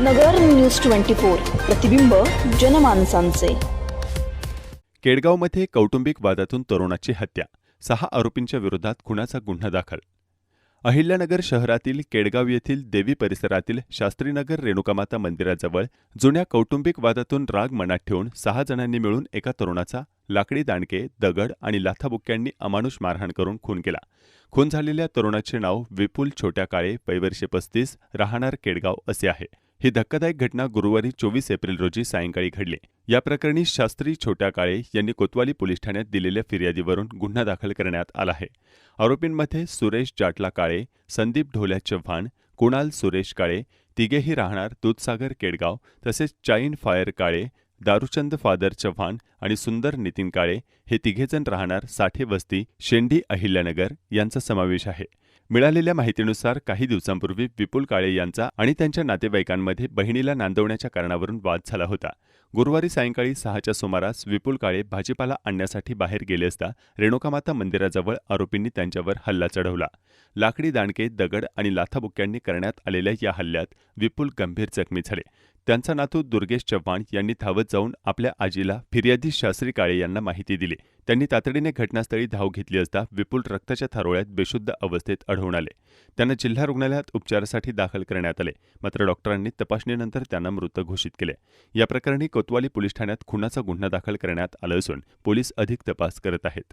नगर news twenty four प्रतिबिंब जनमानसांचे. केडगावमध्ये कौटुंबिक वादातून तरुणाची हत्या सहा आरोपींच्या विरोधात खुनाचा गुन्हा दाखल. अहिल्यानगर शहरातील केडगाव येथील देवी परिसरातील शास्त्रीनगर रेणुकामाता मंदिराजवळ जुन्या कौटुंबिक वादातून राग मनात ठेवून सहा जणांनी मिळून एका तरुणाचा लाकडी दांडके दगड आणि लाथाबुक्क्यांनी अमानुष मारहाण करून खून केला. खून झालेल्या तरुणाचे नाव विपुल छोट्या काळे वैवर्षे पस्तीस राहणार केडगाव असे आहे. ही धक्कादायक घटना गुरुवारी चोवीस एप्रिल रोजी सायंकाळी घडली. या प्रकरणी शास्त्री छोट्या काळे यांनी कोतवाली पोलीस ठाण्यात दिलेल्या फिर्यादीवरून गुन्हा दाखल करण्यात आला आहे. आरोपींमध्ये सुरेश जाटला काळे संदीप ढोल्या चव्हाण कुणाल सुरेश काळे तिघेही राहणार दूधसागर केडगाव तसेच चाईन फायर काळे दारुचंद फादर चव्हाण आणि सुंदर नितीन काळे हे तिघेजण राहणार साठे वस्ती शेंडी अहिल्यानगर यांचा समावेश आहे. मिळालेल्या माहितीनुसार काही दिवसांपूर्वी विपुल काळे यांचा आणि त्यांच्या नातेवाईकांमध्ये बहिणीला नांदवण्याच्या कारणावरून वाद झाला होता. गुरुवारी सायंकाळी सहाच्या सुमारास विपुल काळे भाजीपाला आणण्यासाठी बाहेर गेले असता रेणुकामाता मंदिराजवळ आरोपींनी त्यांच्यावर हल्ला चढवला. लाकडी दांडके दगड आणि लाथाबुक्क्यांनी करण्यात आलेल्या या हल्ल्यात विपुल गंभीर जखमी झाले. त्यांचा नातू दुर्गेश चव्हाण यांनी धावत जाऊन आपल्या आजीला फिर्यादी शास्त्री काळे यांना माहिती दिली. त्यांनी तातडीने घटनास्थळी धाव घेतली असता विपुल रक्ताच्या थारोळ्यात बेशुद्ध अवस्थेत आढळून आले. त्यांना जिल्हा रुग्णालयात उपचारासाठी दाखल करण्यात आले. मात्र डॉक्टरांनी तपासणीनंतर त्यांना मृत घोषित केले. या प्रकरणी कोतवाली पोलीस ठाण्यात खुनाचा गुन्हा दाखल करण्यात आला असून पोलीस अधिक तपास करत आहेत.